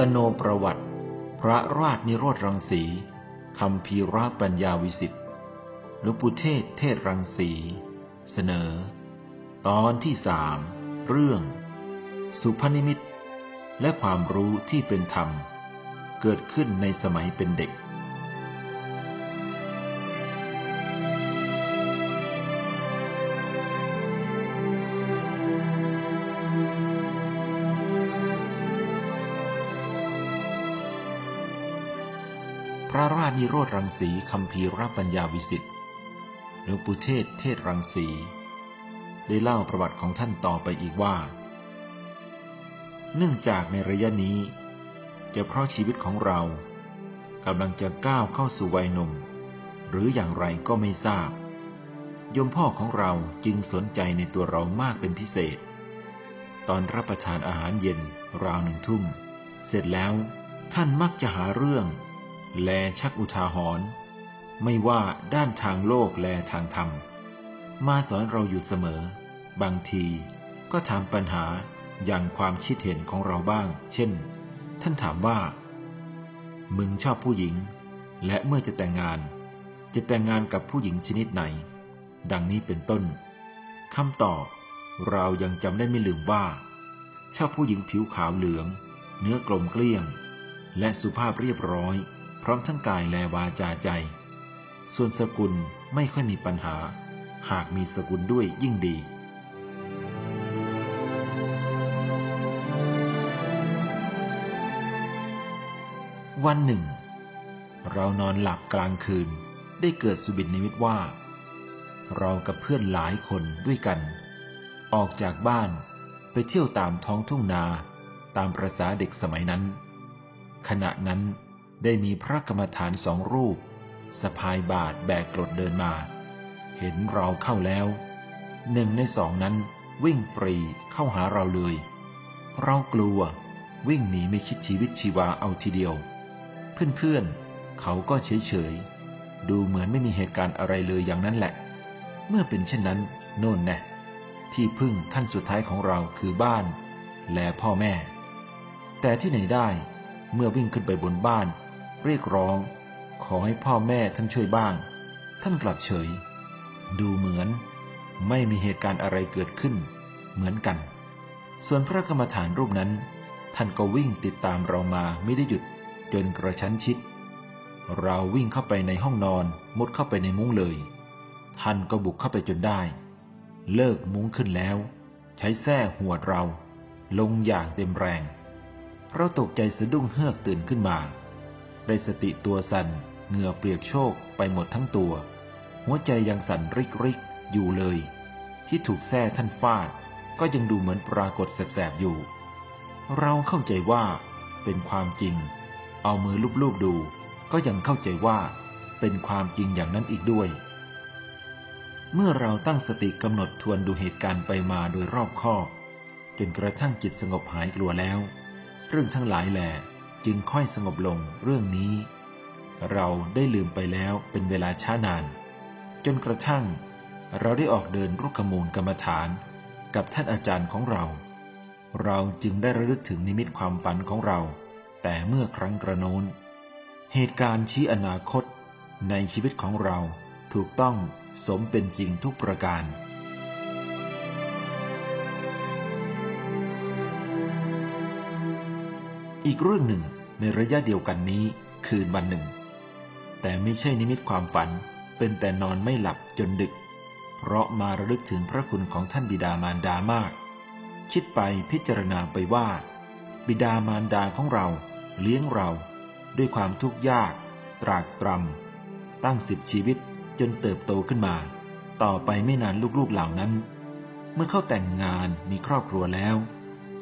ตโนประวัติ พระราชนิโรธรังสีคำพีระปัญญาวิสิทธิ์หลวงปู่เทศเทศรังสี เสนอ ตอนที่สามเรื่อง สุพนิมิตและความรู้ที่เป็นธรรม เกิดขึ้นในสมัยเป็นเด็ก พระราชนิโรธรังสีคำพีรปัญญาวิสิทธิ์หลวงปู่เทศเทศรังสี ได้เล่าประวัติของท่านต่อไปอีกว่า เนื่องจากในระยะนี้ จะเพราะชีวิตของเรากำลังจะก้าวเข้าสู่วัยหนุ่ม หรืออย่างไรก็ไม่ทราบ ยมพ่อของเราจึงสนใจในตัวเรามากเป็นพิเศษ ตอนรับประทานอาหารเย็นราวหนึ่งทุ่ม เสร็จแล้วท่านมักจะหาเรื่อง แลชักอุทาหรณ์ไม่ว่าด้านทางโลกแลทางธรรม มาสอนเราอยู่เสมอ บางทีก็ถามปัญหาอย่างความคิดเห็นของเราบ้าง เช่น ท่านถามว่า มึงชอบผู้หญิง และเมื่อจะแต่งงาน จะแต่งงานกับผู้หญิงชนิดไหน ดังนี้เป็นต้นคำตอบ เรายังจำได้ไม่ลืมว่า ชอบผู้หญิงผิวขาวเหลือง เนื้อกลมเกลี้ยง และสุภาพเรียบร้อย พร้อมทั้งกายและวาจาใจ ส่วนสกุลไม่ค่อยมีปัญหา หากมีสกุลด้วยยิ่งดี วันหนึ่ง เรานอนหลับกลางคืนได้เกิดสุบินนิมิตว่า เรากับเพื่อนหลายคนด้วยกัน ออกจากบ้านไปเที่ยวตามท้องทุ่งนาตามประษาเด็กสมัยนั้น ขณะนั้น ได้มีพระกรรมฐานสองรูปสะพายบาทแบกกรดเดินมา เห็นเราเข้าแล้ว หนึ่งในสองนั้นวิ่งปรีเข้าหาเราเลย เรากลัววิ่งหนีไม่คิดชีวิตชีวาเอาทีเดียว เพื่อนๆ เขาก็เฉยๆ ดูเหมือนไม่มีเหตุการณ์อะไรเลยอย่างนั้นแหละ เมื่อเป็นเช่นนั้น โน่นแน่ที่พึ่งขั้นสุดท้ายของเราคือบ้าน และพ่อแม่ แต่ที่ไหนได้เมื่อวิ่งขึ้นไปบนบ้าน เรียกร้อง ขอให้พ่อแม่ท่านช่วยบ้าง ท่านกลับเฉย ดูเหมือน ไม่มีเหตุการณ์อะไรเกิดขึ้น เหมือนกัน ส่วนพระกรรมฐานรูปนั้น ท่านก็วิ่งติดตามเรามาไม่ได้หยุดจนกระชั้นชิด เราวิ่งเข้าไปในห้องนอนมุดเข้าไปในมุ้งเลย ท่านก็บุกเข้าไปจนได้ เลิกมุ้งขึ้นแล้ว ใช้แส้หัวเรา ลงอย่างเต็มแรงเราตกใจสะดุ้งเฮือกตื่นขึ้นมา ได้สติตัวสัน่น เหงื่อเปียกโชกไปหมดทั้งตัว หัวใจยังสั่นริกริกอยู่เลย ที่ถูกแส้ท่านฟาด ก็ยังดูเหมือนปรากฏแสบๆอยู่ เราเข้าใจว่า เป็นความจริง เอามือลูบๆดู ก็ยังเข้าใจว่า เป็นความจริงอย่างนั้นอีกด้วย เมื่อเราตั้งสติกำหนดทวนดูเหตุการณ์ไปมาโดยรอบคอบจนกระทั่งจิตสงบหายกลัวแล้ว เรื่องทั้งหลายแหล่ จึงค่อยสงบลงเรื่องนี้ เราได้ลืมไปแล้วเป็นเวลาช้านาน จนกระทั่ง เราได้ออกเดินรุกขมูลกรรมฐานกับท่านอาจารย์ของเรา เราจึงได้ระลึกถึงนิมิตความฝันของเรา แต่เมื่อครั้งกระโน้น เหตุการณ์ชี้อนาคตในชีวิตของเราถูกต้องสมเป็นจริงทุกประการ อีกเรื่องหนึ่งในระยะเดียวกันนี้คืนวันหนึ่ง แต่ไม่ใช่นิมิตความฝันเป็นแต่นอนไม่หลับจนดึก เพราะมาระลึกถึงพระคุณของท่านบิดามารดามาก คิดไปพิจารณาไปว่า บิดามารดาของเราเลี้ยงเรา ด้วยความทุกข์ยาก ตรากตรำตั้งสิบชีวิตจนเติบโตขึ้นมา ต่อไปไม่นานลูกๆเหล่านั้น เมื่อเข้าแต่งงานมีครอบครัวแล้ว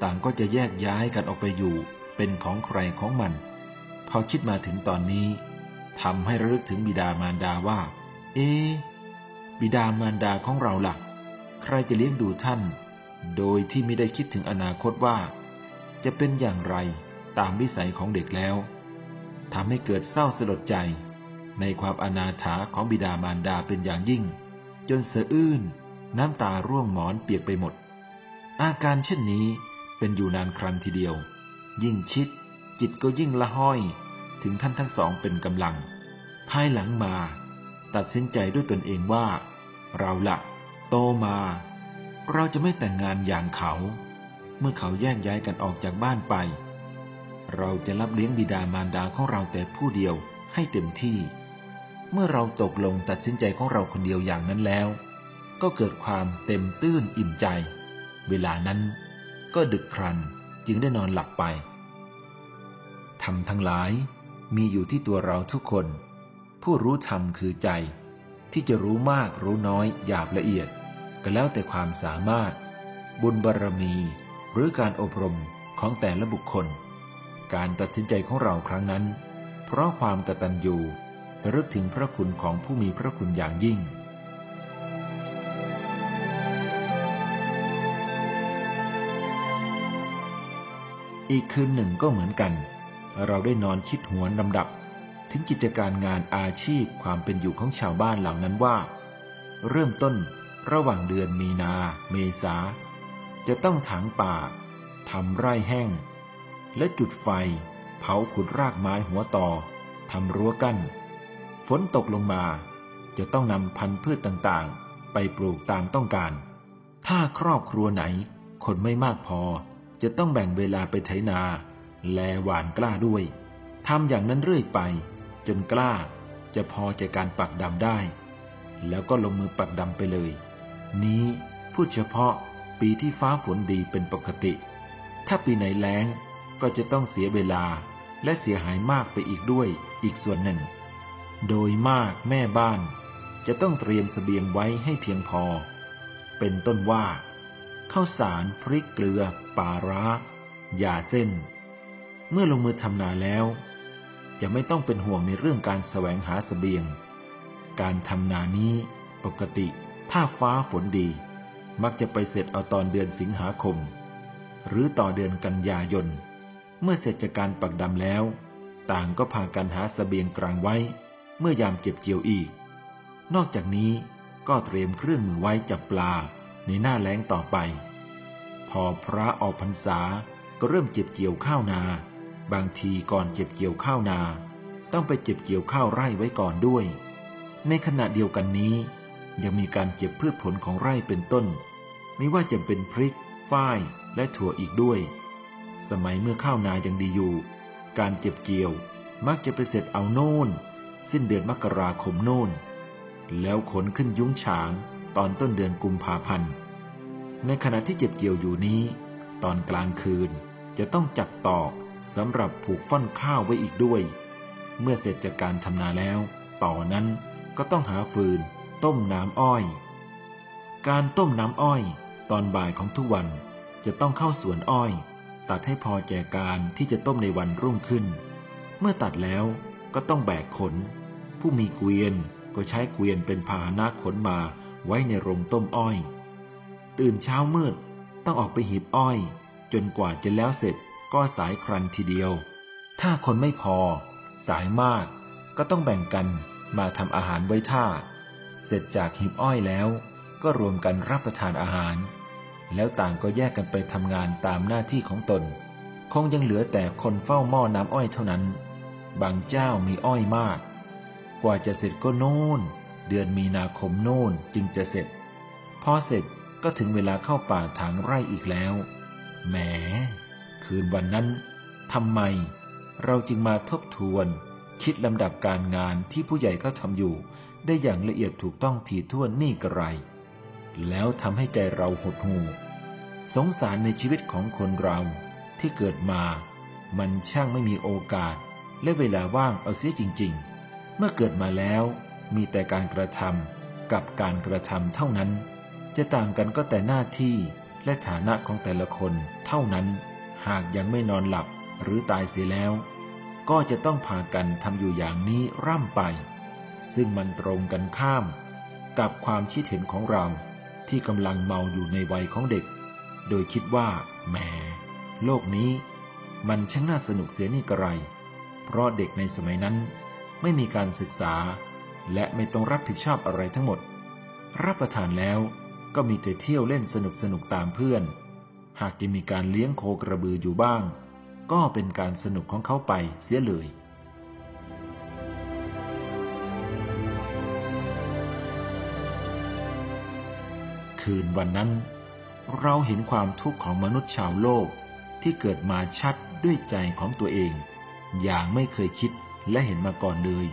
ต่างก็จะแยกย้ายกันออกไปอยู่ เป็นของใครของมัน พอคิดมาถึงตอนนี้ทำให้ระลึกถึงบิดามารดาว่า เอ๊บิดามารดาของเราละ่ะ ใครจะเลี้ยงดูท่าน โดยที่ไม่ได้คิดถึงอนาคตว่า จะเป็นอย่างไรตามวิสัยของเด็กแล้วทำให้เกิดเศร้าสลดใจ ในความอนาถาของบิดามารดาเป็นอย่างยิ่ง จนเสืออื้น น้ำตาร่วงหมอนเปียกไปหมด อาการเช่นนี้เป็นอยู่นานครั้นทีเดียว ยิ่งชิด จิตก็ยิ่งละห้อย ถึงท่านทั้งสองเป็นกำลัง ภายหลังมา ตัดสินใจด้วยตนเองว่า เราละ โตมา เราจะไม่แต่งงานอย่างเขา เมื่อเขาแยกย้ายกันออกจากบ้านไป เราจะรับเลี้ยงบิดามารดาของเราแต่ผู้เดียวให้เต็มที่ เมื่อเราตกลงตัดสินใจของเราคนเดียวอย่างนั้นแล้ว ก็เกิดความเต็มตื้นอิ่มใจ เวลานั้นก็ดึกครัน จึงได้นอนหลับไปธรรมทั้งหลายมีอยู่ที่ตัวเราทุกคน ผู้รู้ธรรมคือใจ ที่จะรู้มากรู้น้อยหยาบละเอียด ก็แล้วแต่ความสามารถ บุญบารรมี หรือการอบรมของแต่ละบุคคล การตัดสินใจของเราครั้งนั้น เพราะความกตัญญูระลึกถึงพระคุณของผู้มีพระคุณอย่างยิ่ง อีกคืนหนึ่งก็เหมือนกัน เราได้นอนคิดหัวลำดับ ถึงกิจการงานอาชีพความเป็นอยู่ของชาวบ้านเหล่านั้นว่า เริ่มต้นระหว่างเดือนมีนา เมษา จะต้องถางป่าทำไร่แห้ง และจุดไฟ เผาขุดรากไม้หัวต่อทำรั้วกั้น ฝนตกลงมา จะต้องนำพันธุ์พืชต่างๆ ไปปลูกตามต้องการ ถ้าครอบครัวไหน คนไม่มากพอ จะต้องแบ่งเวลาไปไถนา แลหวานกล้าด้วยทำอย่างนั้นเรื่อยไป จนกล้าจะพอใจการปักดำได้ แล้วก็ลงมือปักดำไปเลย นี้พูดเฉพาะปีที่ฟ้าฝนดีเป็นปกติ ถ้าปีไหนแล้งก็จะต้องเสียเวลาและเสียหายมากไปอีกด้วยอีกส่วนหนึ่ง โดยมากแม่บ้านจะต้องเตรียมสเสบียงไว้ให้เพียงพอ เป็นต้นว่า ข้าวสารพริกเกลือปลาร้ายาเส้น เมื่อลงมือทำนาแล้ว จะไม่ต้องเป็นห่วงในเรื่องการแสวงหาสเสบียง การทำนานี้ปกติถ้าฟ้าฝนดี มักจะไปเสร็จเอาตอนเดือนสิงหาคม หรือต่อเดือนกันยายน เมื่อเสร็จจากการปักดำแล้ว ต่างก็พากันหาสเสบียงกลางไว้ เมื่อยามเก็บเกี่ยวอีก นอกจากนี้ก็เตรียมเครื่องมือไว้จับปลา ในหน้าแล้งต่อไป พอพระออกพรรษาก็เริ่มเจ็บเกี่ยวข้าวนา บางทีก่อนเจ็บเกี่ยวข้าวนา ต้องไปเจ็บเกี่ยวข้าวไร่ไว้ก่อนด้วย ในขณะเดียวกันนี้ ยังมีการเจ็บพืชผลของไร่เป็นต้น ไม่ว่าจะเป็นพริก ฝ้าย และถั่วอีกด้วย สมัยเมื่อข้าวนายังดีอยู่ การเจ็บเกี่ยวมักจะไปเสร็จเอาโน่น สิ้นเดือนมกราคมโน่น แล้วขนขึ้นยุ้งฉาง ตอนต้นเดือนกุมภาพันธ์ ในขณะที่เจ็บเกี่ยวอยู่นี้ ตอนกลางคืนจะต้องจักตอกสำหรับผูกฟ่อนข้าวไว้อีกด้วย เมื่อเสร็จจากการทำนาแล้ว ต่อนั้นก็ต้องหาฟืน ต้มน้ำอ้อย การต้มน้ำอ้อย ตอนบ่ายของทุกวันจะต้องเข้าสวนอ้อย ตัดให้พอแก่การที่จะต้มในวันรุ่งขึ้น เมื่อตัดแล้วก็ต้องแบกขน ผู้มีเกวียนก็ใช้เกวียนเป็นพาหนะขนมา ไว้ในโรงต้มอ้อย ตื่นเช้ามืดต้องออกไปหีบอ้อย จนกว่าจะแล้วเสร็จก็สายครันทีเดียว ถ้าคนไม่พอ สายมากก็ต้องแบ่งกันมาทำอาหารไว้ท่า เสร็จจากหีบอ้อยแล้ว ก็รวมกันรับประทานอาหาร แล้วต่างก็แยกกันไปทำงานตามหน้าที่ของตน คงยังเหลือแต่คนเฝ้าหม้อน้ำอ้อยเท่านั้น บางเจ้ามีอ้อยมาก กว่าจะเสร็จก็โน่น เดือนมีนาคมโน่นจึงจะเสร็จ พอเสร็จก็ถึงเวลาเข้าป่าถางไร่อีกแล้ว แหม คืนวันนั้นทำไม เราจึงมาทบทวน คิดลำดับการงานที่ผู้ใหญ่เขาทำอยู่ ได้อย่างละเอียดถูกต้องถี่ถ้วนนี่กระไร แล้วทำให้ใจเราหดหู่สงสารในชีวิตของคนเราที่เกิดมา มันช่างไม่มีโอกาส และเวลาว่างเอาเสียจริง ๆ เมื่อเกิดมาแล้ว มีแต่การกระทำกับการกระทำเท่านั้น จะต่างกันก็แต่หน้าที่และฐานะของแต่ละคนเท่านั้น หากยังไม่นอนหลับหรือตายเสียแล้ว ก็จะต้องพากันทำอยู่อย่างนี้ร่ำไป ซึ่งมันตรงกันข้าม กับความคิดเห็นของเราที่กำลังเมาอยู่ในวัยของเด็ก โดยคิดว่าแหม โลกนี้ มันช่างน่าสนุกเสียนี่กระไร เพราะเด็กในสมัยนั้นไม่มีการศึกษา และไม่ต้องรับผิดชอบอะไรทั้งหมด รับประทานแล้วก็มีแต่เที่ยวเล่นสนุกสนุกตามเพื่อน หากจะมีการเลี้ยงโคกระบืออยู่บ้างกก็เป็นการสนุกของเขาไปเสียเลยคืนวันนั้น เราเห็นความทุกข์ของมนุษย์ชาวโลกที่เกิดมาชัดด้วยใจของตัวเอง อย่างไม่เคยคิดและเห็นมาก่อนเลย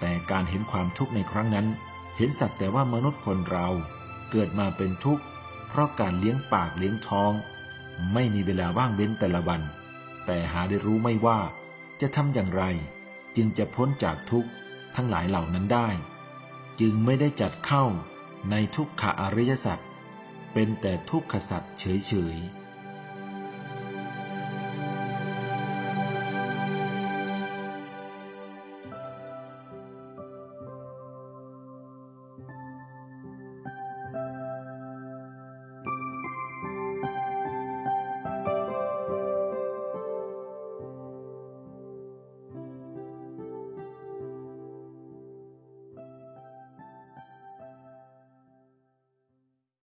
แต่การเห็นความทุกข์ในครั้งนั้น เห็นสักแต่ว่ามนุษย์คนเราเกิดมาเป็นทุกข์ เพราะการเลี้ยงปากเลี้ยงท้อง ไม่มีเวลาว่างเว้นแต่ละวัน แต่หาได้รู้ไม่ว่า จะทำอย่างไร จึงจะพ้นจากทุกข์ทั้งหลายเหล่านั้นได้ จึงไม่ได้จัดเข้าในทุกขอริยสัจเป็นแต่ทุกขสัจเฉยๆ